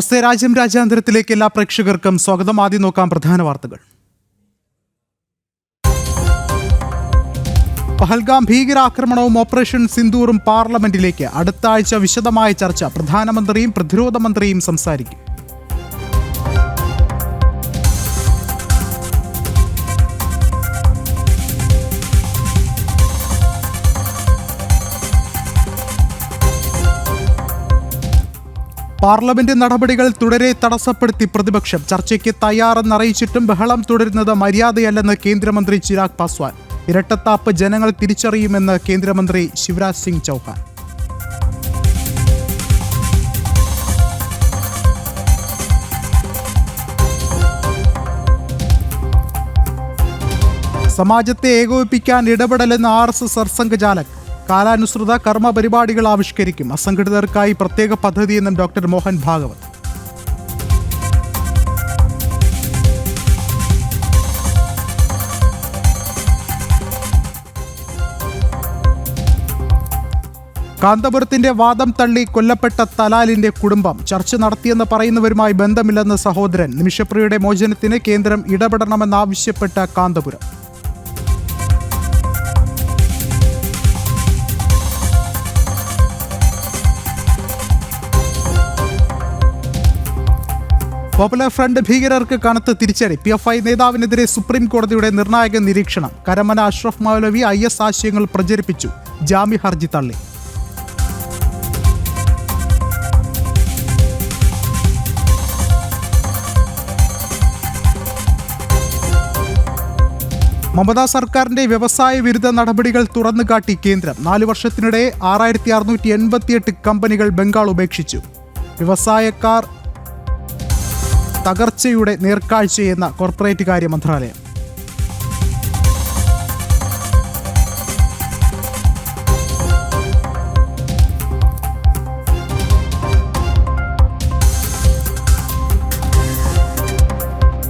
നമസ്തേ. രാജ്യം രാജ്യാന്തരത്തിലേക്ക് എല്ലാ പ്രേക്ഷകർക്കും സ്വാഗതം. ആദ്യം നോക്കാം പ്രധാന വാർത്തകൾ. പഹൽഗാം ഭീകരാക്രമണവും ഓപ്പറേഷൻ സിന്ദൂറും പാർലമെന്റിലേക്ക് അടുത്ത ആഴ്ച വിശദമായ ചർച്ച. പ്രധാനമന്ത്രിയും പ്രതിരോധ മന്ത്രിയും സംസാരിക്കും. പാർലമെന്റ് നടപടികൾ തുടരെ തടസ്സപ്പെടുത്തി പ്രതിപക്ഷം ചർച്ചയ്ക്ക് തയ്യാറെന്നറിയിച്ചിട്ടും ബഹളം തുടരുന്നത് മര്യാദയല്ലെന്ന് കേന്ദ്രമന്ത്രി ചിരാഗ് പാസ്വാൻ. ഇരട്ടത്താപ്പ് ജനങ്ങൾ തിരിച്ചറിയുമെന്ന് കേന്ദ്രമന്ത്രി ശിവരാജ് സിംഗ് ചൗഹാൻ. സമാജത്തെ ഏകോപിപ്പിക്കാൻ ഇടപെടലെന്ന് ആർ എസ് എസ് സർസംഘചാലക് കാലാനുസൃത കർമ്മ പരിപാടികൾ ആവിഷ്കരിക്കും. അസംഘടിതർക്കായി പ്രത്യേക പദ്ധതി പദ്ധതിയെന്നും ഡോക്ടർ മോഹൻ ഭാഗവത്. കാന്തപുരത്തിന്റെ വാദം തള്ളി കൊല്ലപ്പെട്ട തലാലിന്റെ കുടുംബം ചർച്ച നടത്തിയെന്ന് പറയുന്നവരുമായി ബന്ധമില്ലെന്ന് സഹോദരൻ. നിമിഷപ്രിയയുടെ മോചനത്തിന് കേന്ദ്രം ഇടപെടണമെന്നാവശ്യപ്പെട്ട കാന്തപുരം. പോപ്പുലർ ഫ്രണ്ട് ഭീകരർക്ക് കനത്ത് തിരിച്ചടി. പി എഫ് ഐ നേതാവിനെതിരെ സുപ്രീം കോടതിയുടെ നിർണായക നിരീക്ഷണം. കരമന അഷ്റഫ് മൗലവി ഐ എസ് ആശയങ്ങൾ പ്രചരിപ്പിച്ചു. ജാമ്യ ഹർജി തള്ളി. മമതാ സർക്കാരിന്റെ വ്യവസായ വിരുദ്ധ നടപടികൾ തുറന്നുകാട്ടി കേന്ദ്രം. നാലു വർഷത്തിനിടെ ആറായിരത്തി അറുന്നൂറ്റി എൺപത്തിയെട്ട് കമ്പനികൾ ബംഗാൾ ഉപേക്ഷിച്ചു. വ്യവസായക്കാർ തകർച്ചയുടെ നേർക്കാഴ്ചയെന്ന കോർപ്പറേറ്റ് കാര്യ മന്ത്രാലയം.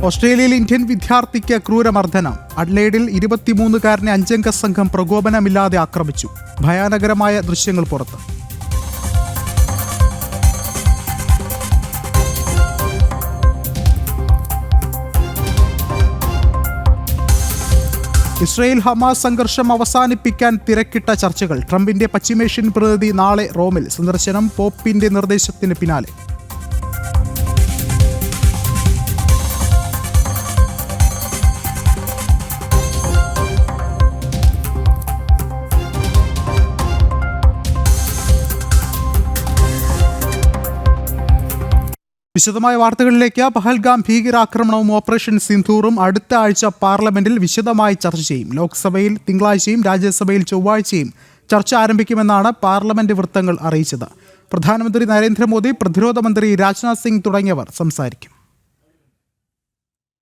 ഓസ്ട്രേലിയയിൽ ഇന്ത്യൻ വിദ്യാർത്ഥിക്ക് ക്രൂരമർദ്ദനം. അഡ്ലേഡിൽ ഇരുപത്തിമൂന്നുകാരനെ അഞ്ചംഗ സംഘം പ്രകോപനമില്ലാതെ ആക്രമിച്ചു. ഭയാനകരമായ ദൃശ്യങ്ങൾ പുറത്ത്. ഇസ്രയേൽ ഹമാസ് സംഘർഷം അവസാനിപ്പിക്കാൻ തിരക്കിട്ട ചർച്ചകൾ. ട്രംപിന്റെ പശ്ചിമേഷ്യൻ പ്രതിനിധി നാളെ റോമിൽ സന്ദർശനം. പോപ്പിന്റെ നിർദ്ദേശത്തിന് പിന്നാലെ. വിശദമായ വാർത്തകളിലേക്ക് പഹൽഗാം ഭീകരാക്രമണവും ഓപ്പറേഷൻ സിന്ധൂറും അടുത്ത ആഴ്ച പാർലമെന്റിൽ വിശദമായി ചർച്ച ചെയ്യും. ലോക്സഭയിൽ തിങ്കളാഴ്ചയും രാജ്യസഭയിൽ ചൊവ്വാഴ്ചയും ചർച്ച ആരംഭിക്കുമെന്നാണ് പാർലമെന്റ് വൃത്തങ്ങൾ അറിയിച്ചത്. പ്രധാനമന്ത്രി നരേന്ദ്രമോദി പ്രതിരോധ മന്ത്രി രാജ്നാഥ് സിംഗ് തുടങ്ങിയവർ സംസാരിക്കും.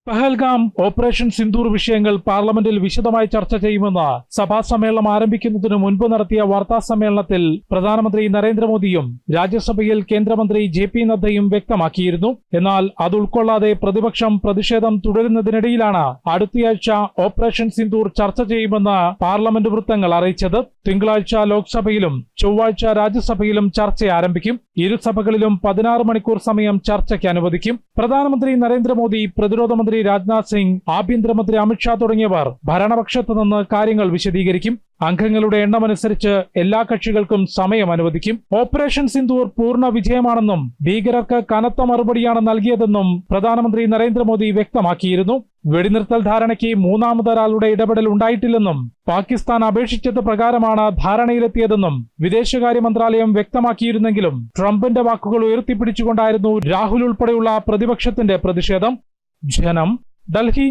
പഹൽഗാം ഓപ്പറേഷൻ സിന്ദൂർ വിഷയങ്ങൾ പാർലമെന്റിൽ വിശദമായി ചർച്ച ചെയ്യുമെന്ന് സഭാ സമ്മേളനം ആരംഭിക്കുന്നതിന് മുൻപ് നടത്തിയ വാർത്താ സമ്മേളനത്തിൽ പ്രധാനമന്ത്രി നരേന്ദ്രമോദിയും രാജ്യസഭയിൽ കേന്ദ്രമന്ത്രി ജെ പി നദ്ദയും വ്യക്തമാക്കിയിരുന്നു. എന്നാൽ അത് ഉൾക്കൊള്ളാതെ പ്രതിപക്ഷം പ്രതിഷേധം തുടരുന്നതിനിടയിലാണ് അടുത്തയാഴ്ച ഓപ്പറേഷൻ സിന്ദൂർ ചർച്ച ചെയ്യുമെന്ന് പാർലമെന്റ് വൃത്തങ്ങൾ അറിയിച്ചത്. തിങ്കളാഴ്ച ലോക്സഭയിലും ചൊവ്വാഴ്ച രാജ്യസഭയിലും ചർച്ച ആരംഭിക്കും. ഇരുസഭകളിലും പതിനാറ് മണിക്കൂർ സമയം ചർച്ചയ്ക്ക് അനുവദിക്കും. പ്രധാനമന്ത്രി നരേന്ദ്രമോദി പ്രതിരോധ മന്ത്രി രാജ്നാഥ് സിംഗ് ആഭ്യന്തരമന്ത്രി അമിത്ഷാ തുടങ്ങിയവർ ഭരണപക്ഷത്തു നിന്ന് കാര്യങ്ങൾ വിശദീകരിക്കും. അംഗങ്ങളുടെ എണ്ണമനുസരിച്ച് എല്ലാ കക്ഷികൾക്കും സമയം അനുവദിക്കും. ഓപ്പറേഷൻ സിന്ദൂർ പൂർണ വിജയമാണെന്നും ഭീകരർക്ക് കനത്ത മറുപടിയാണ് നൽകിയതെന്നും പ്രധാനമന്ത്രി നരേന്ദ്രമോദി വ്യക്തമാക്കിയിരുന്നു. വെടിനിർത്തൽ ധാരണയ്ക്ക് മൂന്നാമതൊരാളുടെ ഇടപെടൽ ഉണ്ടായിട്ടില്ലെന്നും പാകിസ്ഥാൻ അപേക്ഷിച്ചത് പ്രകാരമാണ് ധാരണയിലെത്തിയതെന്നും വിദേശകാര്യ മന്ത്രാലയം വ്യക്തമാക്കിയിരുന്നെങ്കിലും ട്രംപിന്റെ വാക്കുകൾ ഉയർത്തിപ്പിടിച്ചുകൊണ്ടായിരുന്നു രാഹുൽ ഉൾപ്പെടെയുള്ള പ്രതിപക്ഷത്തിന്റെ പ്രതിഷേധം. ജനം ഡൽഹി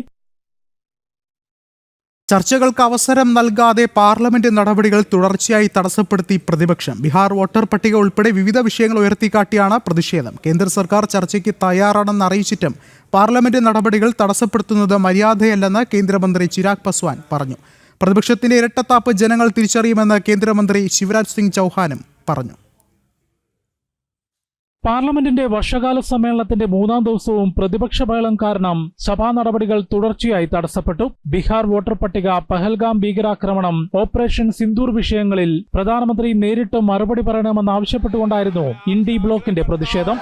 ചർച്ചകൾക്ക് അവസരം നൽകാതെ പാർലമെന്റ് നടപടികൾ തുടർച്ചയായി തടസ്സപ്പെടുത്തി പ്രതിപക്ഷം. ബീഹാർ വോട്ടർ പട്ടിക ഉൾപ്പെടെ വിവിധ വിഷയങ്ങൾ ഉയർത്തിക്കാട്ടിയാണ് പ്രതിഷേധം. കേന്ദ്ര സർക്കാർ ചർച്ചയ്ക്ക് തയ്യാറാണെന്ന് അറിയിച്ചിട്ടും പാർലമെന്റ് നടപടികൾ തടസ്സപ്പെടുത്തുന്നത് മര്യാദയല്ലെന്ന് കേന്ദ്രമന്ത്രി ചിരാഗ് പസ്വാൻ പറഞ്ഞു. പ്രതിപക്ഷത്തിന്റെ ഇരട്ടത്താപ്പ് ജനങ്ങൾ തിരിച്ചറിയുമെന്ന് കേന്ദ്രമന്ത്രി ശിവരാജ് സിംഗ് ചൗഹാനും പറഞ്ഞു. പാർലമെന്റിന്റെ വർഷകാല സമ്മേളനത്തിന്റെ മൂന്നാം ദിവസവും പ്രതിപക്ഷ ബഹളം കാരണം സഭാ നടപടികൾ തുടർച്ചയായി തടസ്സപ്പെട്ടു ബീഹാർ വോട്ടർ പട്ടിക പഹൽഗാം ഭീകരാക്രമണം ഓപ്പറേഷൻ സിന്ദൂർ വിഷയങ്ങളിൽ പ്രധാനമന്ത്രി നേരിട്ട് മറുപടി പറയണമെന്ന് ആവശ്യപ്പെട്ടുകൊണ്ടായിരുന്നു ഇന്ത്യ ബ്ലോക്കിന്റെ പ്രതിഷേധം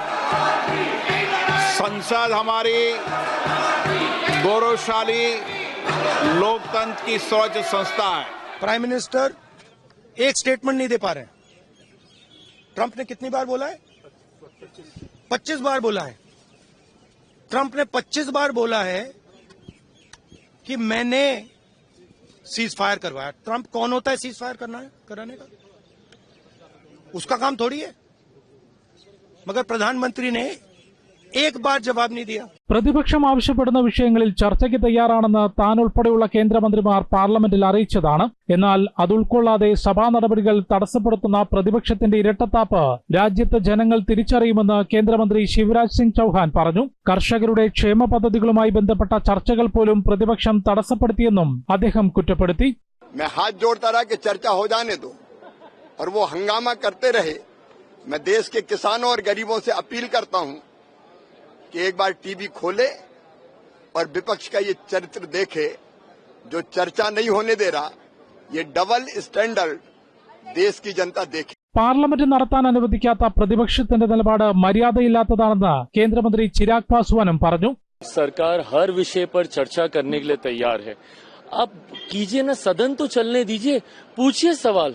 संसद हमारी गौरवशाली लोकतंत्र की सर्वोच्च संस्था है प्राइम मिनिस्टर एक स्टेटमेंट नहीं दे पा रहे हैं ट्रंप ने कितनी बार बोला है पच्चीस बार बोला है। ट्रंप ने पच्चीस बार बोला है कि मैंने सीज फायर करवाया। ट्रंप कौन होता है सीज फायर करना है कराने का? उसका काम थोड़ी है। मगर प्रधानमंत्री ने एक बार जवाब नहीं दिया പ്രതിപക്ഷം ആവശ്യപ്പെടുന്ന വിഷയങ്ങളിൽ ചർച്ചയ്ക്ക് തയ്യാറാണെന്ന് താൻ ഉൾപ്പെടെയുള്ള കേന്ദ്രമന്ത്രിമാർ പാർലമെന്റിൽ അറിയിച്ചതാണ് എന്നാൽ അത് ഉൾക്കൊള്ളാതെ സഭാ നടപടികൾ തടസ്സപ്പെടുത്തുന്ന പ്രതിപക്ഷത്തിന്റെ ഇരട്ടത്താപ്പ് രാജ്യത്തെ ജനങ്ങൾ തിരിച്ചറിയുമെന്ന് കേന്ദ്രമന്ത്രി ശിവരാജ് സിംഗ് ചൌഹാൻ പറഞ്ഞു കർഷകരുടെ ക്ഷേമ പദ്ധതികളുമായി ബന്ധപ്പെട്ട ചർച്ചകൾ പോലും പ്രതിപക്ഷം തടസ്സപ്പെടുത്തിയെന്നും അദ്ദേഹം കുറ്റപ്പെടുത്തി मैं हाथ जोड़ता रहा कि चर्चा हो जाने दो और वो हंगामा करते रहे मैं देश के किसानों और गरीबों से अपील करता हूं कि एक बार टीवी खोले और विपक्ष का ये चरित्र देखे जो चर्चा नहीं होने दे रहा ये डबल स्टैंडर्ड देश की जनता देखे പാർലമെന്റ് നടത്താൻ അനുവദിക്കാത്ത പ്രതിപക്ഷത്തിന്റെ നിലപാട് മര്യാദയില്ലാത്തതാണെന്ന് കേന്ദ്രമന്ത്രി ചിരാഗ് പാസ്വാനും പറഞ്ഞു सरकार हर विषय पर चर्चा करने के लिए तैयार है आप कीजिए ना सदन तो चलने दीजिए पूछिए सवाल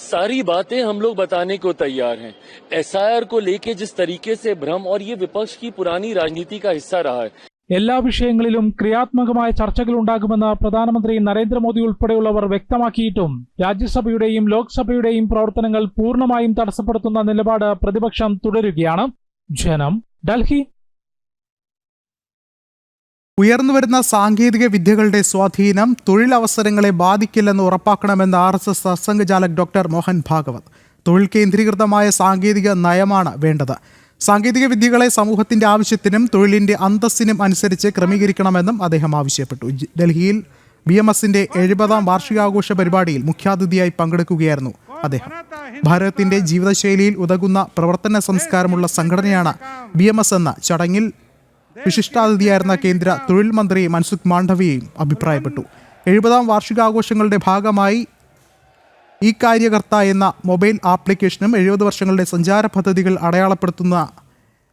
सारी बातें हम लोग बताने को तैयार हैं एसआईआर को लेके जिस तरीके से भ्रम और ये विपक्ष की पुरानी राजनीति का हिस्सा रहा है എല്ലാ വിഷയങ്ങളിലും ക്രിയാത്മകമായ ചർച്ചകൾ ഉണ്ടാകുമെന്ന് പ്രധാനമന്ത്രി നരേന്ദ്രമോദി ഉൾപ്പെടെയുള്ളവർ വ്യക്തമാക്കിയിട്ടും രാജ്യസഭയുടെയും ലോക്സഭയുടെയും പ്രവർത്തനങ്ങൾ പൂർണ്ണമായും തടസ്സപ്പെടുത്തുന്ന നിലപാട് പ്രതിപക്ഷം തുടരുകയാണ് ജനം ഡൽഹി ഉയർന്നുവരുന്ന സാങ്കേതിക വിദ്യകളുടെ സ്വാധീനം തൊഴിലവസരങ്ങളെ ബാധിക്കില്ലെന്ന് ഉറപ്പാക്കണമെന്ന് R S S സത്സംഘചാലക് doctor Mohan Bhagwat. തൊഴിൽ കേന്ദ്രീകൃതമായ സാങ്കേതിക നയമാണ് വേണ്ടത്. സാങ്കേതിക വിദ്യകളെ സമൂഹത്തിന്റെ ആവശ്യത്തിനും തൊഴിലിന്റെ അന്തസ്സിനും അനുസരിച്ച് ക്രമീകരിക്കണമെന്നും അദ്ദേഹം ആവശ്യപ്പെട്ടു. ഡൽഹിയിൽ ബി എം എസിന്റെ എഴുപതാം വാർഷികാഘോഷ പരിപാടിയിൽ മുഖ്യാതിഥിയായി പങ്കെടുക്കുകയായിരുന്നു അദ്ദേഹം. ഭാരതത്തിന്റെ ജീവിതശൈലിയിൽ ഉതകുന്ന പ്രവർത്തന സംസ്കാരമുള്ള സംഘടനയാണ് ബി എം എസ് എന്ന ചടങ്ങിൽ വിശിഷ്ടാതിഥിയായിരുന്ന കേന്ദ്ര തൊഴിൽ മന്ത്രി മൻസുഖ് മാണ്ഡവിയും അഭിപ്രായപ്പെട്ടു. എഴുപതാം വാർഷികാഘോഷങ്ങളുടെ ഭാഗമായി ഈ കാര്യകർത്ത എന്ന മൊബൈൽ ആപ്ലിക്കേഷനും എഴുപത് വർഷങ്ങളുടെ സഞ്ചാര പദ്ധതികൾ അടയാളപ്പെടുത്തുന്ന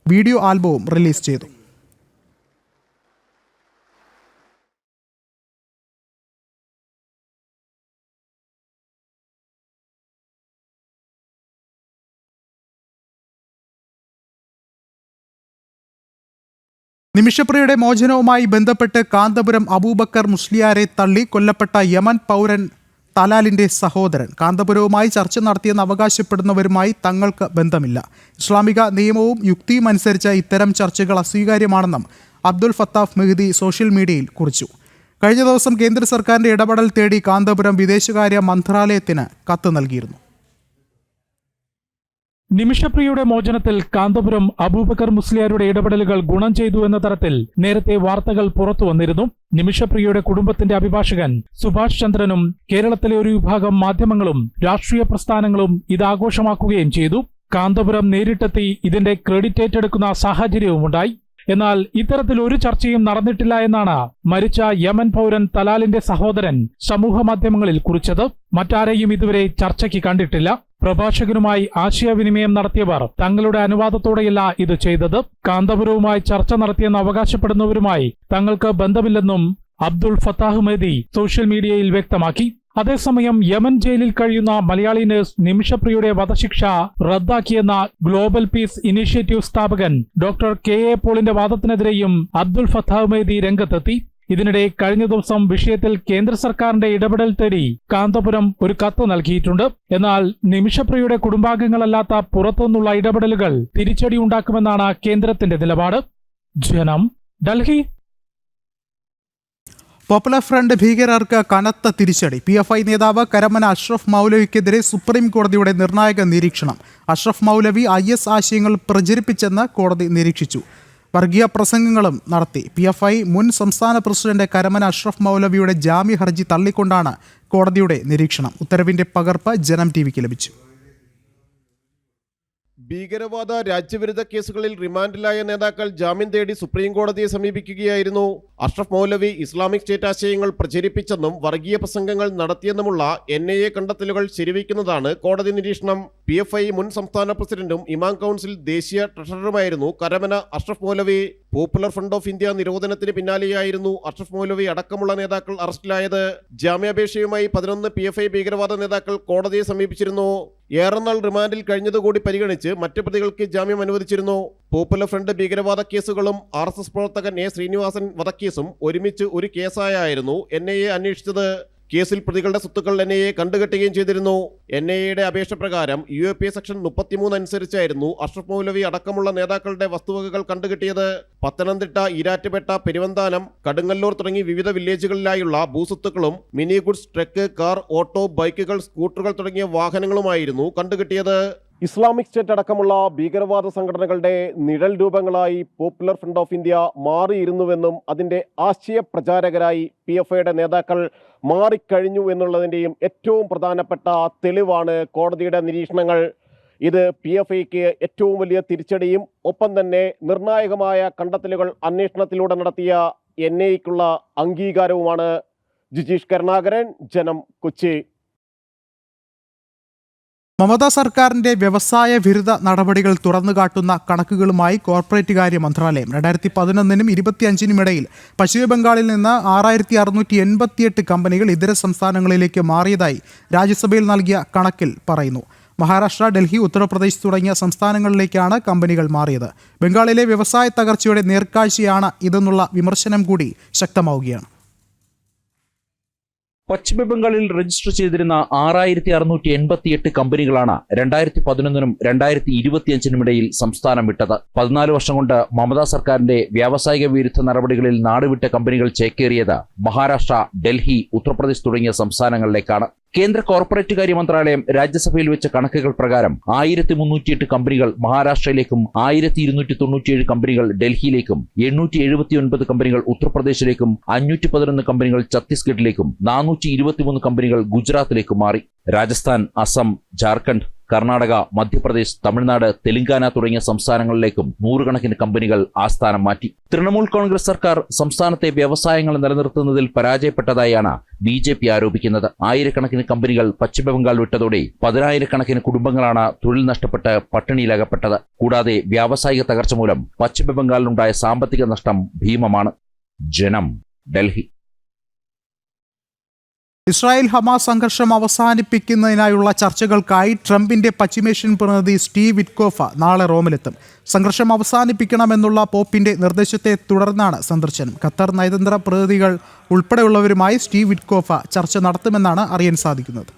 വീഡിയോ ആൽബവും റിലീസ് ചെയ്തു. നിമിഷപ്രിയയുടെ മോചനവുമായി ബന്ധപ്പെട്ട് കാന്തപുരം അബൂബക്കർ മുസ്ലിയാരെ തള്ളി കൊല്ലപ്പെട്ട യമൻ പൗരൻ തലാലിന്റെ സഹോദരൻ. കാന്തപുരവുമായി ചർച്ച നടത്തിയെന്ന് അവകാശപ്പെടുന്നവരുമായി തങ്ങൾക്ക് ബന്ധമില്ല. ഇസ്ലാമിക നിയമവും യുക്തിയും അനുസരിച്ച് ഇത്തരം ചർച്ചകൾ അസ്വീകാര്യമാണെന്നും അബ്ദുൽ ഫത്താഫ് മെഹ്ദി സോഷ്യൽ മീഡിയയിൽ കുറിച്ചു. കഴിഞ്ഞ ദിവസം കേന്ദ്ര സർക്കാരിന്റെ ഇടപെടൽ തേടി കാന്തപുരം വിദേശകാര്യ മന്ത്രാലയത്തിന് കത്ത് നൽകിയിരുന്നു. നിമിഷപ്രിയയുടെ മോചനത്തിൽ കാന്തപുരം അബൂബക്കർ മുസ്ലിയാരുടെ ഇടപെടലുകൾ ഗുണം ചെയ്തു എന്ന തരത്തിൽ നേരത്തെ വാർത്തകൾ പുറത്തു വന്നിരുന്നു. നിമിഷപ്രിയയുടെ കുടുംബത്തിന്റെ അഭിഭാഷകൻ സുഭാഷ് ചന്ദ്രനും കേരളത്തിലെ ഒരു വിഭാഗം മാധ്യമങ്ങളും രാഷ്ട്രീയ പ്രസ്ഥാനങ്ങളും ഇത് ആഘോഷമാക്കുകയും ചെയ്തു. കാന്തപുരം നേരിട്ടെത്തി ഇതിന്റെ ക്രെഡിറ്റ് ഏറ്റെടുക്കുന്ന സാഹചര്യവുമുണ്ടായി എന്നാൽ ഇത്തരത്തിൽ ഒരു ചർച്ചയും നടന്നിട്ടില്ല എന്നാണ് മരിച്ച യമൻ പൗരൻ തലാലിന്റെ സഹോദരൻ സമൂഹ മാധ്യമങ്ങളിൽ കുറിച്ചത്. മറ്റാരെയും ഇതുവരെ ചർച്ചയ്ക്ക് കണ്ടിട്ടില്ല. പ്രഭാഷകനുമായി ആശയവിനിമയം നടത്തിയവർ തങ്ങളുടെ അനുവാദത്തോടെയല്ല ഇത് ചെയ്തത്. കാന്തപുരവുമായി ചർച്ച നടത്തിയെന്ന് അവകാശപ്പെടുന്നവരുമായി തങ്ങൾക്ക് ബന്ധമില്ലെന്നും അബ്ദുൾ ഫത്താഹ് മേദി സോഷ്യൽ മീഡിയയിൽ വ്യക്തമാക്കി. അതേസമയം യമൻ ജയിലിൽ കഴിയുന്ന മലയാളി നഴ്സ് നിമിഷപ്രിയയുടെ വധശിക്ഷ റദ്ദാക്കിയെന്ന ഗ്ലോബൽ പീസ് ഇനീഷ്യേറ്റീവ് സ്ഥാപകൻ ഡോക്ടർ കെ എ പോളിന്റെ വാദത്തിനെതിരെയും അബ്ദുൾ ഫത്താഹ് മേദി രംഗത്തെത്തി. ഇതിനിടെ കഴിഞ്ഞ ദിവസം വിഷയത്തിൽ കേന്ദ്ര സർക്കാരിന്റെ ഇടപെടൽ തേടി കാന്തപുരം ഒരു കത്ത് നൽകിയിട്ടുണ്ട്. എന്നാൽ നിമിഷപ്രിയയുടെ കുടുംബാംഗങ്ങളല്ലാത്ത പുറത്തുനിന്നുള്ള ഇടപെടലുകൾ തിരിച്ചടി ഉണ്ടാക്കുമെന്നാണ് കേന്ദ്രത്തിന്റെ നിലപാട്. ജനം ഡൽഹി. പോപ്പുലർ ഫ്രണ്ട് ഭീകരർക്ക് കനത്ത തിരിച്ചടി. പി എഫ് ഐ നേതാവ് കരമന അഷ്റഫ് മൗലവിക്കെതിരെ സുപ്രീം കോടതിയുടെ നിർണായക നിരീക്ഷണം. അഷ്റഫ് മൗലവി ഐ എസ് ആശയങ്ങൾ പ്രചരിപ്പിച്ചെന്ന് കോടതി നിരീക്ഷിച്ചു. വർഗീയ പ്രസംഗങ്ങളും നടത്തി. പി എഫ് ഐ മുൻ സംസ്ഥാന പ്രസിഡന്റ് കരമന അഷ്റഫ് മൗലവിയുടെ ജാമ്യ ഹർജി തള്ളിക്കൊണ്ടാണ് കോടതിയുടെ നിരീക്ഷണം. ഉത്തരവിന്റെ പകർപ്പ് ജനം ടി വിക്ക് ലഭിച്ചു. ഭീകരവാദ രാജ്യവിരുദ്ധ കേസുകളിൽ റിമാൻഡിലായ നേതാക്കൾ ജാമ്യം തേടി സുപ്രീം കോടതിയെ സമീപിക്കുകയായിരുന്നു. അഷ്റഫ് മൗലവി ഇസ്ലാമിക് സ്റ്റേറ്റ് ആശയങ്ങൾ പ്രചരിപ്പിച്ചെന്നും വർഗീയ പ്രസംഗങ്ങൾ നടത്തിയെന്നുമുള്ള എൻ കണ്ടെത്തലുകൾ ശരിവയ്ക്കുന്നതാണ് കോടതി നിരീക്ഷണം. പി എഫ് ഐ മുൻ സംസ്ഥാന പ്രസിഡന്റും ഇമാം കൗൺസിൽ ദേശീയ ട്രഷററുമായിരുന്നു Karamana Ashraf Maulavi. Popular Front of India നിരോധനത്തിന് പിന്നാലെയായിരുന്നു അഷ്റഫ് മൗലവി അടക്കമുള്ള നേതാക്കൾ അറസ്റ്റിലായത്. ജാമ്യാപേക്ഷയുമായി പതിനൊന്ന് പി എഫ് ഐ ഭീകരവാദ നേതാക്കൾ കോടതിയെ സമീപിച്ചിരുന്നു. ഏറെ നാൾ റിമാൻഡിൽ കഴിഞ്ഞതുകൂടി പരിഗണിച്ച് മറ്റു പ്രതികൾക്ക് ജാമ്യം അനുവദിച്ചിരുന്നു. പോപ്പുലർ ഫ്രണ്ട് ഭീകരവാദ കേസുകളും ആർ എസ് എസ് പ്രവർത്തകൻ എ ശ്രീനിവാസൻ വധക്കേസും ഒരുമിച്ച് ഒരു കേസായായിരുന്നു എൻ ഐ എ അന്വേഷിച്ചത്. കേസിൽ പ്രതികളുടെ സ്വത്തുക്കൾ എൻ ഐ എ കണ്ടുകെട്ടുകയും ചെയ്തിരുന്നു. എൻ ഐ എയുടെ അപേക്ഷ പ്രകാരം യു എ പി സെക്ഷൻ മുപ്പത്തിമൂന്ന് അനുസരിച്ചായിരുന്നു അഷ്റഫ് മൗലവി അടക്കമുള്ള നേതാക്കളുടെ വസ്തുവകകൾ കണ്ടുകെട്ടിയത്. പത്തനംതിട്ട ഈരാറ്റുപേട്ട പെരുവന്താനം കടുങ്ങല്ലൂർ തുടങ്ങി വിവിധ വില്ലേജുകളിലായുള്ള ഭൂസ്വത്തുക്കളും mini goods truck car auto ബൈക്കുകൾ സ്കൂട്ടറുകൾ തുടങ്ങിയ വാഹനങ്ങളുമായിരുന്നു കണ്ടുകെട്ടിയത്. ഇസ്ലാമിക് സ്റ്റേറ്റ് അടക്കമുള്ള ഭീകരവാദ സംഘടനകളുടെ നിഴൽ രൂപങ്ങളായി പോപ്പുലർ ഫ്രണ്ട് ഓഫ് ഇന്ത്യ മാറിയിരുന്നുവെന്നും അതിന്റെ ആശയ പ്രചാരകരായി പി എഫ് ഐയുടെ നേതാക്കൾ മാറിക്കഴിഞ്ഞു എന്നുള്ളതിന്റെയും ഏറ്റവും പ്രധാനപ്പെട്ട തെളിവാണ് കോടതിയുടെ നിരീക്ഷണങ്ങൾ. ഇത് പി എഫ് ഐക്ക് ഏറ്റവും വലിയ തിരിച്ചടിയും ഒപ്പം തന്നെ നിർണായകമായ കണ്ടെത്തലുകൾ അന്വേഷണത്തിലൂടെ നടത്തിയ എൻ ഐക്കുള്ള അംഗീകാരവുമാണ്. ജിജീഷ് കരുണാകരൻ ജനം കൊച്ചി. മമതാ സർക്കാരിന്റെ വ്യവസായ വിരുദ്ധ നടപടികൾ തുറന്നുകാട്ടുന്ന കണക്കുകളുമായി കോർപ്പറേറ്റ് കാര്യ മന്ത്രാലയം രണ്ടായിരത്തി പതിനൊന്നിനും ഇരുപത്തിയഞ്ചിനും ഇടയിൽ പശ്ചിമബംഗാളിൽ നിന്ന് ആറായിരത്തി അറുന്നൂറ്റി എൺപത്തിയെട്ട് കമ്പനികൾ ഇതര സംസ്ഥാനങ്ങളിലേക്ക് മാറിയതായി രാജ്യസഭയിൽ നൽകിയ കണക്കിൽ പറയുന്നു. മഹാരാഷ്ട്ര ഡൽഹി ഉത്തർപ്രദേശ് തുടങ്ങിയ സംസ്ഥാനങ്ങളിലേക്കാണ് കമ്പനികൾ മാറിയത്. ബംഗാളിലെ വ്യവസായ തകർച്ചയുടെ നേർക്കാഴ്ചയാണ് ഇതെന്നുള്ള വിമർശനം കൂടി ശക്തമാവുകയാണ്. പശ്ചിമ ബംഗാളിൽ രജിസ്റ്റർ ചെയ്തിരുന്ന ആറായിരത്തി അറുന്നൂറ്റി എൺപത്തിയെട്ട് കമ്പനികളാണ് രണ്ടായിരത്തി പതിനൊന്നിനും രണ്ടായിരത്തി ഇരുപത്തിയഞ്ചിനും ഇടയിൽ സംസ്ഥാനം വിട്ടത്. പതിനാല് വർഷം കൊണ്ട് മമതാ സർക്കാരിന്റെ വ്യാവസായിക വിരുദ്ധ നടപടികളിൽ നാടുവിട്ട കമ്പനികൾ ചേക്കേറിയത് മഹാരാഷ്ട്ര ഡൽഹി ഉത്തർപ്രദേശ് തുടങ്ങിയ സംസ്ഥാനങ്ങളിലേക്കാണ്. കേന്ദ്ര കോർപ്പറേറ്റ് കാര്യ മന്ത്രാലയം രാജ്യസഭയിൽ വെച്ച കണക്കുകൾ പ്രകാരം ആയിരത്തി മുന്നൂറ്റിയെട്ട് കമ്പനികൾ മഹാരാഷ്ട്രയിലേക്കും ആയിരത്തി ഇരുന്നൂറ്റി തൊണ്ണൂറ്റിയേഴ് കമ്പനികൾ ഡൽഹിയിലേക്കും എണ്ണൂറ്റി എഴുപത്തിയൊൻപത് കമ്പനികൾ ഉത്തർപ്രദേശിലേക്കും അഞ്ഞൂറ്റി പതിനൊന്ന് കമ്പനികൾ ഛത്തീസ്ഗഡിലേക്കും നാനൂറ്റി ഇരുപത്തിമൂന്ന് കമ്പനികൾ ഗുജറാത്തിലേക്കും മാറി. രാജസ്ഥാൻ അസം ജാർഖണ്ഡ് കർണാടക മധ്യപ്രദേശ് തമിഴ്നാട് തെലങ്കാന തുടങ്ങിയ സംസ്ഥാനങ്ങളിലേക്കും നൂറുകണക്കിന് കമ്പനികൾ ആസ്ഥാനം മാറ്റി. തൃണമൂൽ കോൺഗ്രസ് സർക്കാർ സംസ്ഥാനത്തെ വ്യവസായങ്ങൾ നിലനിർത്തുന്നതിൽ പരാജയപ്പെട്ടതായാണ് ബി ജെ പി ആരോപിക്കുന്നത്. ആയിരക്കണക്കിന് കമ്പനികൾ പശ്ചിമബംഗാൾ വിട്ടതോടെ പതിനായിരക്കണക്കിന് കുടുംബങ്ങളാണ് തൊഴിൽ നഷ്ടപ്പെട്ട് പട്ടിണിയിലകപ്പെട്ടത്. കൂടാതെ വ്യാവസായിക തകർച്ച മൂലം പശ്ചിമബംഗാളിലുണ്ടായ സാമ്പത്തിക നഷ്ടം ഭീമമാണ്. ജനം ഡൽഹി. ഇസ്രായേൽ ഹമാസ് സംഘർഷം അവസാനിപ്പിക്കുന്നതിനായുള്ള ചർച്ചകൾക്കായി ട്രംപിന്റെ പശ്ചിമേഷ്യൻ പ്രതിനിധി സ്റ്റീവ് വിറ്റ്കോഫ നാളെ റോമിലെത്തും. സംഘർഷം അവസാനിപ്പിക്കണമെന്നുള്ള പോപ്പിന്റെ നിർദ്ദേശത്തെ തുടർന്നാണ് സന്ദർശനം. ഖത്തർ നയതന്ത്ര പ്രതിനിധികൾ ഉൾപ്പെടെയുള്ളവരുമായി സ്റ്റീവ് വിറ്റ്കോഫ ചർച്ച നടത്തുമെന്നാണ് അറിയാൻ സാധിക്കുന്നത്.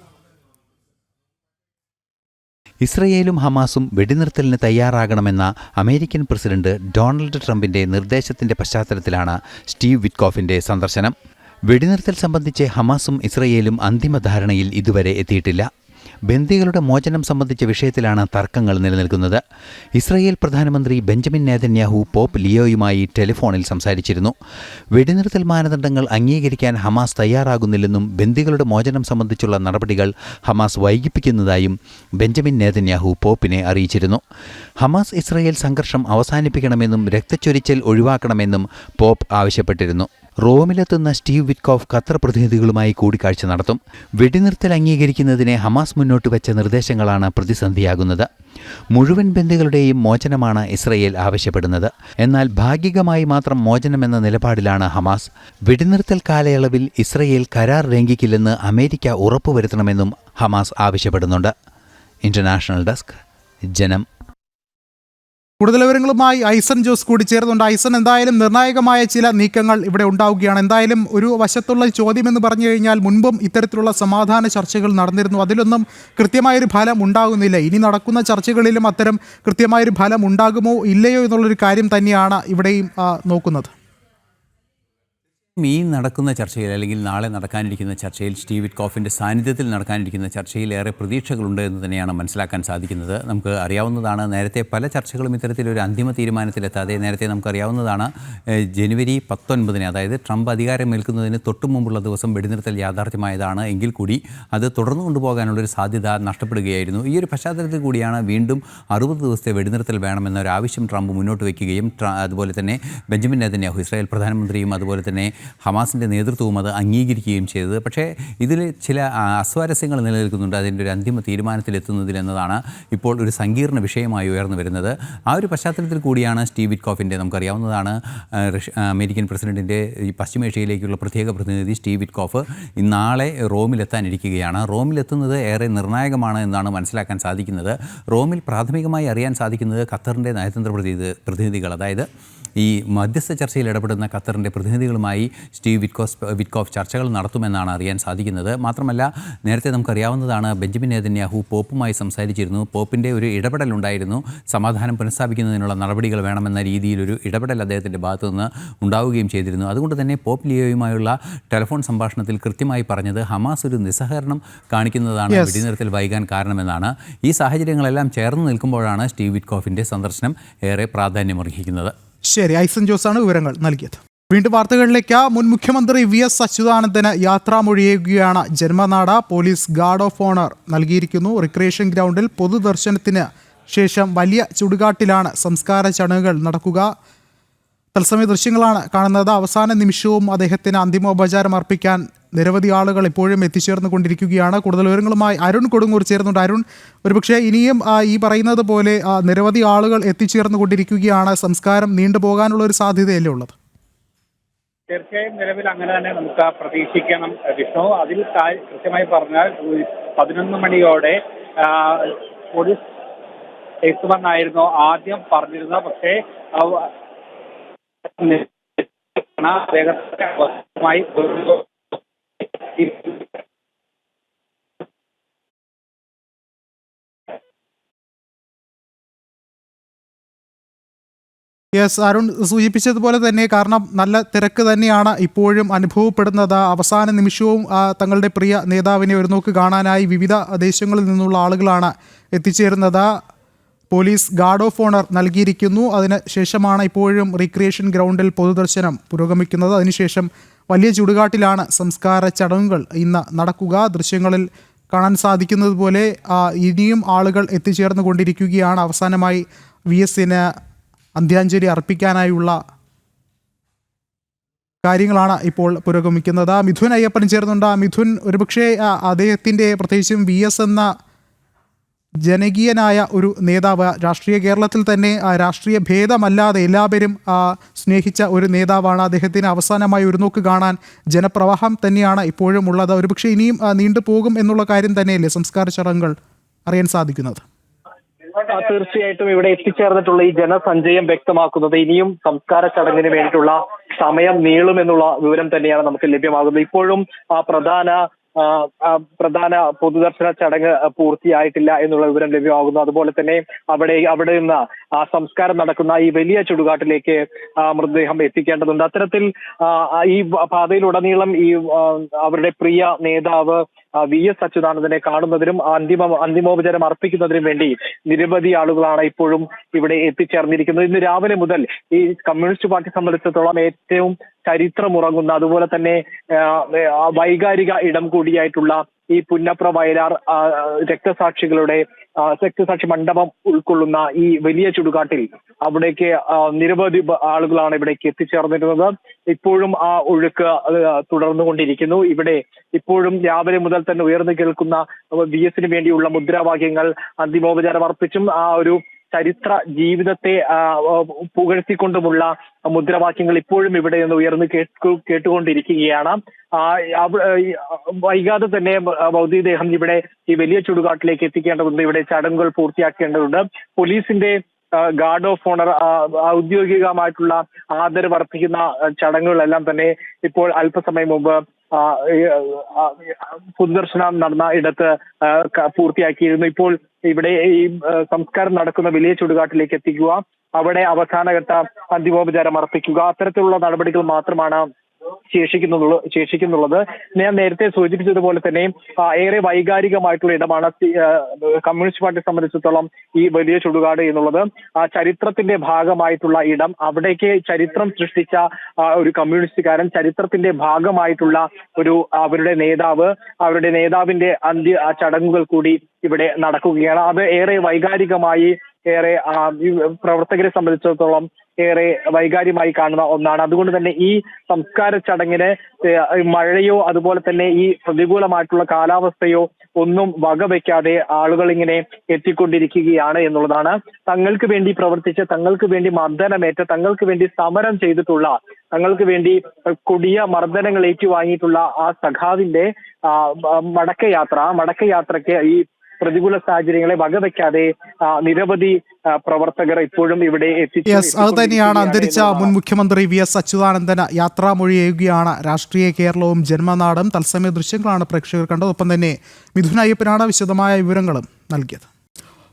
ഇസ്രയേലും ഹമാസും വെടിനിർത്തലിന് തയ്യാറാകണമെന്ന അമേരിക്കൻ പ്രസിഡന്റ് ഡൊണാൾഡ് ട്രംപിന്റെ നിർദ്ദേശത്തിന്റെ പശ്ചാത്തലത്തിലാണ് സ്റ്റീവ് വിറ്റ്കോഫിന്റെ സന്ദർശനം. വെടിനിർത്തൽ സംബന്ധിച്ച് ഹമാസും ഇസ്രയേലും അന്തിമ ധാരണയിൽ ഇതുവരെ എത്തിയിട്ടില്ല. ബന്ദികളുടെ മോചനം സംബന്ധിച്ച വിഷയത്തിലാണ് തർക്കങ്ങൾ നിലനിൽക്കുന്നത്. ഇസ്രയേൽ പ്രധാനമന്ത്രി ബെഞ്ചമിൻ നേതന്യാഹു പോപ്പ് ലിയോയുമായി ടെലിഫോണിൽ സംസാരിച്ചിരുന്നു. വെടിനിർത്തൽ മാനദണ്ഡങ്ങൾ അംഗീകരിക്കാൻ ഹമാസ് തയ്യാറാകുന്നില്ലെന്നും ബന്ദികളുടെ മോചനം സംബന്ധിച്ചുള്ള നടപടികൾ ഹമാസ് വൈകിപ്പിക്കുന്നതായും ബെഞ്ചമിൻ നേതന്യാഹു പോപ്പിനെ അറിയിച്ചിരുന്നു. ഹമാസ് ഇസ്രയേൽ സംഘർഷം അവസാനിപ്പിക്കണമെന്നും രക്തച്ചൊരിച്ചൽ ഒഴിവാക്കണമെന്നും പോപ്പ് ആവശ്യപ്പെട്ടിരുന്നു. റോമിലെത്തുന്ന സ്റ്റീവ് വിറ്റ്കോഫ് ഖത്തർ പ്രതിനിധികളുമായി കൂടിക്കാഴ്ച നടത്തും. വെടിനിർത്തൽ അംഗീകരിക്കുന്നതിനെ ഹമാസ് മുന്നോട്ട് വെച്ച നിർദ്ദേശങ്ങളാണ് പ്രതിസന്ധിയാകുന്നത്. മുഴുവൻ ബന്ധുക്കളുടെയും മോചനമാണ് ഇസ്രയേൽ ആവശ്യപ്പെടുന്നത്. എന്നാൽ ഭാഗികമായി മാത്രം മോചനമെന്ന നിലപാടിലാണ് ഹമാസ്. വെടിനിർത്തൽ കാലയളവിൽ ഇസ്രയേൽ കരാർ ലംഘിക്കില്ലെന്ന് അമേരിക്ക ഉറപ്പുവരുത്തണമെന്നും ഹമാസ് ആവശ്യപ്പെടുന്നുണ്ട്. ഇന്റർനാഷണൽ ഡെസ്ക് ജനം കൂടുതൽ വിവരങ്ങളുമായി ഐസൻ ജോസ് കൂടി ചേർന്നുണ്ട് ഐസൻ എന്തായാലും നിർണായകമായ ചില നീക്കങ്ങൾ ഇവിടെ ഉണ്ടാവുകയാണ്. എന്തായാലും ഒരു വശത്തുള്ള ചോദ്യം എന്ന് പറഞ്ഞു കഴിഞ്ഞാൽ മുൻപും ഇത്തരത്തിലുള്ള സമാധാന ചർച്ചകൾ നടന്നിരുന്നു. അതിലൊന്നും കൃത്യമായൊരു ഫലം ഉണ്ടാകുന്നില്ല. ഇനി നടക്കുന്ന ചർച്ചകളിലും അത്തരം കൃത്യമായൊരു ഫലം ഉണ്ടാകുമോ ഇല്ലയോ എന്നുള്ളൊരു കാര്യം തന്നെയാണ് ഇവിടെയും നോക്കുന്നത്. ഈ നടക്കുന്ന ചർച്ചയിൽ അല്ലെങ്കിൽ നാളെ നടക്കാനിരിക്കുന്ന ചർച്ചയിൽ സ്റ്റീവ് വിറ്റ്കോഫിന്റെ സാന്നിധ്യത്തിൽ നടക്കാനിരിക്കുന്ന ചർച്ചയിൽ ഏറെ പ്രതീക്ഷകളുണ്ട് എന്ന് തന്നെയാണ് മനസ്സിലാക്കാൻ സാധിക്കുന്നത്. നമുക്ക് അറിയാവുന്നതാണ് നേരത്തെ പല ചർച്ചകളും ഇത്തരത്തിലൊരു അന്തിമ തീരുമാനത്തിലെത്താതെ നേരത്തെ നമുക്കറിയാവുന്നതാണ് ജനുവരി പത്തൊൻപതിന് അതായത് ട്രംപ് അധികാരമേൽക്കുന്നതിന് തൊട്ടു മുമ്പുള്ള ദിവസം വെടിനിർത്തൽ യാഥാർത്ഥ്യമായതാണ് എങ്കിൽ കൂടി അത് തുടർന്നു കൊണ്ടുപോകാനുള്ളൊരു സാധ്യത നഷ്ടപ്പെടുകയായിരുന്നു. ഈ ഒരു പശ്ചാത്തലത്തിൽ കൂടിയാണ് വീണ്ടും അറുപത് ദിവസത്തെ വെടിനിർത്തൽ വേണമെന്നൊരു ആവശ്യം ട്രംപ് മുന്നോട്ട് വയ്ക്കുകയും അതുപോലെ തന്നെ ബെഞ്ചമിൻ നെതന്യാഹു ഇസ്രായേൽ പ്രധാനമന്ത്രിയും അതുപോലെ തന്നെ ഹമാസിന്റെ നേതൃത്വവും അത് അംഗീകരിക്കുകയും ചെയ്തത്. പക്ഷേ ഇതിൽ ചില അസ്വാരസ്യങ്ങൾ നിലനിൽക്കുന്നുണ്ട്. അതിന്റെ ഒരു അന്തിമ തീരുമാനത്തിലെത്തുന്നതിൽ എന്നതാണ് ഇപ്പോൾ ഒരു സങ്കീർണ വിഷയമായി ഉയർന്നു വരുന്നത്. ആ ഒരു പശ്ചാത്തലത്തിൽ കൂടിയാണ് സ്റ്റീവ് വിറ്റ്കോഫിന്റെ നമുക്കറിയാവുന്നതാണ് അമേരിക്കൻ പ്രസിഡന്റിന്റെ ഈ പശ്ചിമേഷ്യയിലേക്കുള്ള പ്രത്യേക പ്രതിനിധി സ്റ്റീവ് വിറ്റ്കോഫ് നാളെ റോമിലെത്താനിരിക്കുകയാണ്. റോമിലെത്തുന്നത് ഏറെ നിർണായകമാണ് എന്നാണ് മനസ്സിലാക്കാൻ സാധിക്കുന്നത്. റോമിൽ പ്രാഥമികമായി അറിയാൻ സാധിക്കുന്നത് ഖത്തറിന്റെ നയതന്ത്ര പ്രതിനിധി പ്രതിനിധികൾ അതായത് ഈ മധ്യസ്ഥ ചർച്ചയിൽ ഇടപെടുന്ന ഖത്തറിന്റെ പ്രതിനിധികളുമായി സ്റ്റീവ് വിറ്റ്കോസ് വിറ്റ്കോഫ് ചർച്ചകൾ നടത്തുമെന്നാണ് അറിയാൻ സാധിക്കുന്നത്. മാത്രമല്ല നേരത്തെ നമുക്കറിയാവുന്നതാണ് ബെഞ്ചമിൻ നെതന്യാഹു പോപ്പുമായി സംസാരിച്ചിരുന്നു. പോപ്പിന്റെ ഒരു ഇടപെടലുണ്ടായിരുന്നു. സമാധാനം പുനഃസ്ഥാപിക്കുന്നതിനുള്ള നടപടികൾ വേണമെന്ന രീതിയിലൊരു ഇടപെടൽ അദ്ദേഹത്തിന്റെ ഭാഗത്തു നിന്ന് ഉണ്ടാവുകയും ചെയ്തിരുന്നു. അതുകൊണ്ട് തന്നെ പോപ്പ് ലിയോയുമായുള്ള ടെലിഫോൺ സംഭാഷണത്തിൽ കൃത്യമായി പറഞ്ഞത് ഹമാസ് ഒരു നിസ്സഹകരണം കാണിക്കുന്നതാണ്. വെടിനിർത്തൽ വൈകാൻ കാരണമെന്നാണ്. ഈ സാഹചര്യങ്ങളെല്ലാം ചേർന്ന് നിൽക്കുമ്പോഴാണ് സ്റ്റീവ് വിറ്റ്കോഫിന്റെ സന്ദർശനം ഏറെ പ്രാധാന്യമർഹിക്കുന്നത്. ശരി ഐസൻ ജോസാണ് വിവരങ്ങൾ നൽകിയത്. വീണ്ടും വാർത്തകളിലേക്ക്. മുൻ മുഖ്യമന്ത്രി വി എസ് അച്യുതാനന്ദന് യാത്രാമൊഴിയുകയാണ് ജന്മനാട പോലീസ് ഗാർഡ് ഓഫ് ഓണർ നൽകിയിരിക്കുന്നു. റിക്രിയേഷൻ ഗ്രൗണ്ടിൽ പൊതുദർശനത്തിന് ശേഷം വലിയ ചുടുകാട്ടിലാണ് സംസ്കാര ചടങ്ങുകൾ നടക്കുക. തത്സമയ ദൃശ്യങ്ങളാണ് കാണുന്നത്. അവസാന നിമിഷവും അദ്ദേഹത്തിന് അന്തിമോപചാരം അർപ്പിക്കാൻ നിരവധി ആളുകൾ ഇപ്പോഴും എത്തിച്ചേർന്നു കൊണ്ടിരിക്കുകയാണ് കൂടുതൽ വിവരങ്ങളുമായി അരുൺ കൊടുങ്ങൂർ ചേർന്നുണ്ട് അരുൺ ഒരുപക്ഷെ ഇനിയും ഈ പറയുന്നത് പോലെ നിരവധി ആളുകൾ എത്തിച്ചേർന്നു കൊണ്ടിരിക്കുകയാണ് സംസ്കാരം നീണ്ടുപോകാനുള്ള ഒരു സാധ്യതയല്ലേ ഉള്ളത്? തീർച്ചയായും നിലവിൽ അങ്ങനെ തന്നെ നമുക്ക് പ്രതീക്ഷിക്കണം വിഷ്ണു. അതിൽ കൃത്യമായി പറഞ്ഞാൽ പതിനൊന്ന് മണിയോടെ പോലീസ് എത്തുമെന്നായിരുന്നു ആദ്യം പറഞ്ഞിരുന്നത് പക്ഷേ യെസ് അരുൺ സൂചിപ്പിച്ചതുപോലെ തന്നെ കാരണം നല്ല തിരക്ക് തന്നെയാണ് ഇപ്പോഴും അനുഭവപ്പെടുന്നത്. അവസാന നിമിഷവും തങ്ങളുടെ പ്രിയ നേതാവിനെ ഒരു നോക്ക് കാണാനായി വിവിധ ദേശങ്ങളിൽ നിന്നുള്ള ആളുകളാണ് എത്തിച്ചേരുന്നത്. പോലീസ് ഗാർഡ് ഓഫ് ഓണർ നൽകിയിരിക്കുന്നു. അതിന് ശേഷമാണ് ഇപ്പോഴും റീക്രിയേഷൻ ഗ്രൗണ്ടിൽ പൊതുദർശനം പുരോഗമിക്കുന്നത്. അതിനുശേഷം വലിയ ചുടുകാട്ടിലാണ് സംസ്കാര ചടങ്ങുകൾ ഇന്ന് നടക്കുക. ദൃശ്യങ്ങളിൽ കാണാൻ സാധിക്കുന്നത് പോലെ ഇനിയും ആളുകൾ എത്തിച്ചേർന്നു കൊണ്ടിരിക്കുകയാണ് അവസാനമായി വി എസിന് അന്ത്യാഞ്ജലി അർപ്പിക്കാനായുള്ള കാര്യങ്ങളാണ് ഇപ്പോൾ പുരോഗമിക്കുന്നത്. മിഥുൻ അയ്യപ്പൻ ചേർന്നുണ്ട്. മിഥുൻ ഒരുപക്ഷെ അദ്ദേഹത്തിന്റെ പ്രത്യേകിച്ചും വി എസ് എന്ന ജനകീയനായ ഒരു നേതാവ് രാഷ്ട്രീയ കേരളത്തിൽ തന്നെ രാഷ്ട്രീയ ഭേദമല്ലാതെ എല്ലാവരും സ്നേഹിച്ച ഒരു നേതാവാണ്. അദ്ദേഹത്തിന് അവസാനമായി ഒരു നോക്ക് കാണാൻ ജനപ്രവാഹം തന്നെയാണ് ഇപ്പോഴും ഉള്ളത്. ഒരുപക്ഷെ ഇനിയും നീണ്ടു നീണ്ടുപോകും എന്നുള്ള കാര്യം തന്നെയല്ലേ സംസ്കാര ചടങ്ങുകൾ അറിയാൻ സാധിക്കുന്നത്? തീർച്ചയായിട്ടും ഇവിടെ എത്തിച്ചേർന്നിട്ടുള്ള ഈ ജനസഞ്ചയം വ്യക്തമാക്കുന്നത് ഇനിയും സംസ്കാര ചടങ്ങിന് വേണ്ടിയിട്ടുള്ള സമയം നീളുമെന്നുള്ള വിവരം തന്നെയാണ് നമുക്ക് ലഭ്യമാകുന്നത്. ഇപ്പോഴും ആ പ്രധാന പ്രധാന പൊതുദർശന ചടങ്ങ് പൂർത്തിയായിട്ടില്ല എന്നുള്ള വിവരം ലഭ്യമാകുന്നു. അതുപോലെ തന്നെ അവിടെ അവിടെ നിന്ന് സംസ്കാരം നടക്കുന്ന ഈ വലിയ ചുടുകാട്ടിലേക്ക് മൃതദേഹം എത്തിക്കേണ്ടതുണ്ട്. അത്തരത്തിൽ ഈ പാതയിലുടനീളം ഈ അവരുടെ പ്രിയ നേതാവ് വി എസ് അച്യുതാനന്ദനെ കാണുന്നതിനും അന്തിമ അന്തിമോപചാരം അർപ്പിക്കുന്നതിനും വേണ്ടി നിരവധി ആളുകളാണ് ഇപ്പോഴും ഇവിടെ എത്തിച്ചേർന്നിരിക്കുന്നത്. ഇന്ന് രാവിലെ മുതൽ ഈ കമ്മ്യൂണിസ്റ്റ് പാർട്ടി സംബന്ധിച്ചിടത്തോളം ഏറ്റവും ചരിത്രമുറങ്ങുന്ന അതുപോലെ തന്നെ വൈകാരിക ഇടം കൂടിയായിട്ടുള്ള ഈ പുന്നപ്ര വയലാർ രക്തസാക്ഷികളുടെ രക്തസാക്ഷി മണ്ഡപം ഉൾക്കൊള്ളുന്ന ഈ വലിയ ചുടുകാട്ടിൽ അവിടേക്ക് നിരവധി ആളുകളാണ് ഇവിടേക്ക് എത്തിച്ചേർന്നിരുന്നത്. ഇപ്പോഴും ആ ഒഴുക്ക് തുടർന്നു തുടർന്നുകൊണ്ടിരിക്കുന്നു. ഇവിടെ ഇപ്പോഴും രാവിലെ മുതൽ തന്നെ ഉയർന്നു കേൾക്കുന്ന വി എസിന് വേണ്ടിയുള്ള മുദ്രാവാക്യങ്ങൾ അന്തിമോപചാരം അർപ്പിച്ചും ആ ഒരു ചരിത്ര ജീവിതത്തെ പുകഴ്ത്തിക്കൊണ്ടുമുള്ള മുദ്രാവാക്യങ്ങൾ ഇപ്പോഴും ഇവിടെ നിന്ന് ഉയർന്നു കേട്ടു കേട്ടുകൊണ്ടിരിക്കുകയാണ്. വൈകാതെ തന്നെ ഭൗതികദേഹം ഇവിടെ ഈ വലിയ ചുടുകാട്ടിലേക്ക് എത്തിക്കേണ്ടതുണ്ട്. ഇവിടെ ചടങ്ങുകൾ പൂർത്തിയാക്കേണ്ടതുണ്ട്. പോലീസിന്റെ ഗാർഡ് ഓഫ് ഓണർ ഔദ്യോഗികമായിട്ടുള്ള ആദരവ് അർപ്പിക്കുന്ന ചടങ്ങുകളെല്ലാം തന്നെ ഇപ്പോൾ അല്പസമയം മുമ്പ് പൊതുദർശനം നടന്ന ഇടത്ത് പൂർത്തിയാക്കിയിരുന്നു. ഇപ്പോൾ ഇവിടെ ഈ സംസ്കാരം നടക്കുന്ന വലിയ ചുടുകാട്ടിലേക്ക് എത്തിക്കുക. അവിടെ അവസാനഘട്ട അന്തിമോപചാരം അർപ്പിക്കുക. അത്തരത്തിലുള്ള നടപടികൾ മാത്രമാണ് ശേഷിക്കുന്നുള്ളൂ ശേഷിക്കുന്നുള്ളത്. ഞാൻ നേരത്തെ സൂചിപ്പിച്ചതുപോലെ തന്നെ ഏറെ വൈകാരികമായിട്ടുള്ള ഇടമാണ് കമ്മ്യൂണിസ്റ്റ് പാർട്ടിയെ സംബന്ധിച്ചിടത്തോളം ഈ വലിയ ചുടുകാട് എന്നുള്ളത്. ആ ചരിത്രത്തിന്റെ ഭാഗമായിട്ടുള്ള ഇടം അവിടേക്ക് ചരിത്രം സൃഷ്ടിച്ച ഒരു കമ്മ്യൂണിസ്റ്റുകാരൻ ചരിത്രത്തിന്റെ ഭാഗമായിട്ടുള്ള ഒരു അവരുടെ നേതാവ് അവരുടെ നേതാവിന്റെ അന്ത്യ ചടങ്ങുകൾ കൂടി ഇവിടെ നടക്കുകയാണ്. അത് ഏറെ വൈകാരികമായി ഏറെ പ്രവർത്തകരെ സംബന്ധിച്ചിടത്തോളം ഏറെ വൈകാര്യമായി കാണുന്ന ഒന്നാണ്. അതുകൊണ്ട് തന്നെ ഈ സംസ്കാര ചടങ്ങിന് മഴയോ അതുപോലെ തന്നെ ഈ പ്രതികൂലമായിട്ടുള്ള കാലാവസ്ഥയോ ഒന്നും വകവെക്കാതെ ആളുകൾ ഇങ്ങനെ എത്തിക്കൊണ്ടിരിക്കുകയാണ് എന്നുള്ളതാണ്. തങ്ങൾക്ക് വേണ്ടി പ്രവർത്തിച്ച് തങ്ങൾക്ക് വേണ്ടി മർദ്ദനമേറ്റ തങ്ങൾക്ക് വേണ്ടി സമരം ചെയ്തിട്ടുള്ള തങ്ങൾക്ക് വേണ്ടി കൊടിയ മർദ്ദനങ്ങൾ ഏറ്റുവാങ്ങിയിട്ടുള്ള ആ സഖാവിന്റെ മടക്കയാത്ര മടക്കയാത്രയ്ക്ക് ഈ പ്രതികൂല സാഹചര്യങ്ങളെ വകവെക്കാതെ നിരവധി പ്രവർത്തകർ ഇപ്പോഴും ഇവിടെ എത്തിച്ചു അത് തന്നെയാണ് അന്തരിച്ച മുൻ മുഖ്യമന്ത്രി വി എസ് അച്യുതാനന്ദന് യാത്രാമൊഴിയേകുകയാണ്. രാഷ്ട്രീയ കേരളവും ജന്മനാടും തത്സമയ ദൃശ്യങ്ങളാണ് പ്രേക്ഷകർ കണ്ടത്. ഒപ്പം തന്നെ മിഥുൻ അയ്യപ്പനാണ് വിശദമായ വിവരങ്ങളും നൽകിയത്.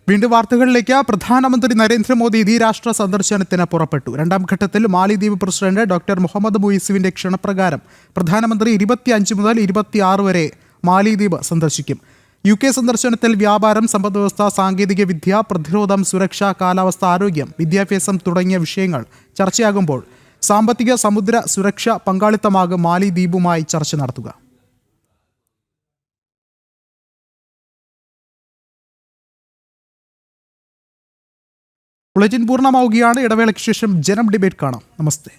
വീണ്ടും വാർത്തകളിലേക്ക് പ്രധാനമന്ത്രി നരേന്ദ്രമോദി ദ്വിരാഷ്ട്ര സന്ദർശനത്തിന് പുറപ്പെട്ടു. രണ്ടാം ഘട്ടത്തിൽ മാലിദ്വീപ് പ്രസിഡന്റ് ഡോക്ടർ മുഹമ്മദ് മുയിസുവിന്റെ ക്ഷണപ്രകാരം പ്രധാനമന്ത്രി ഇരുപത്തിയഞ്ച് മുതൽ ഇരുപത്തിയാറ് വരെ മാലിദ്വീപ് സന്ദർശിക്കും. യു കെ സന്ദർശനത്തിൽ വ്യാപാരം സമ്പദ്വ്യവസ്ഥ സാങ്കേതിക വിദ്യ പ്രതിരോധം സുരക്ഷ കാലാവസ്ഥ ആരോഗ്യം വിദ്യാഭ്യാസം തുടങ്ങിയ വിഷയങ്ങൾ ചർച്ചയാകുമ്പോൾ സാമ്പത്തിക സമുദ്ര സുരക്ഷ പങ്കാളിത്തമാകും മാലിദ്വീപുമായി ചർച്ച നടത്തുക. ബുള്ളറ്റിൻ പൂർണമാവുകയാണ്. ഇടവേളയ്ക്ക് ശേഷം ജനം ഡിബേറ്റ് കാണാം. നമസ്തേ.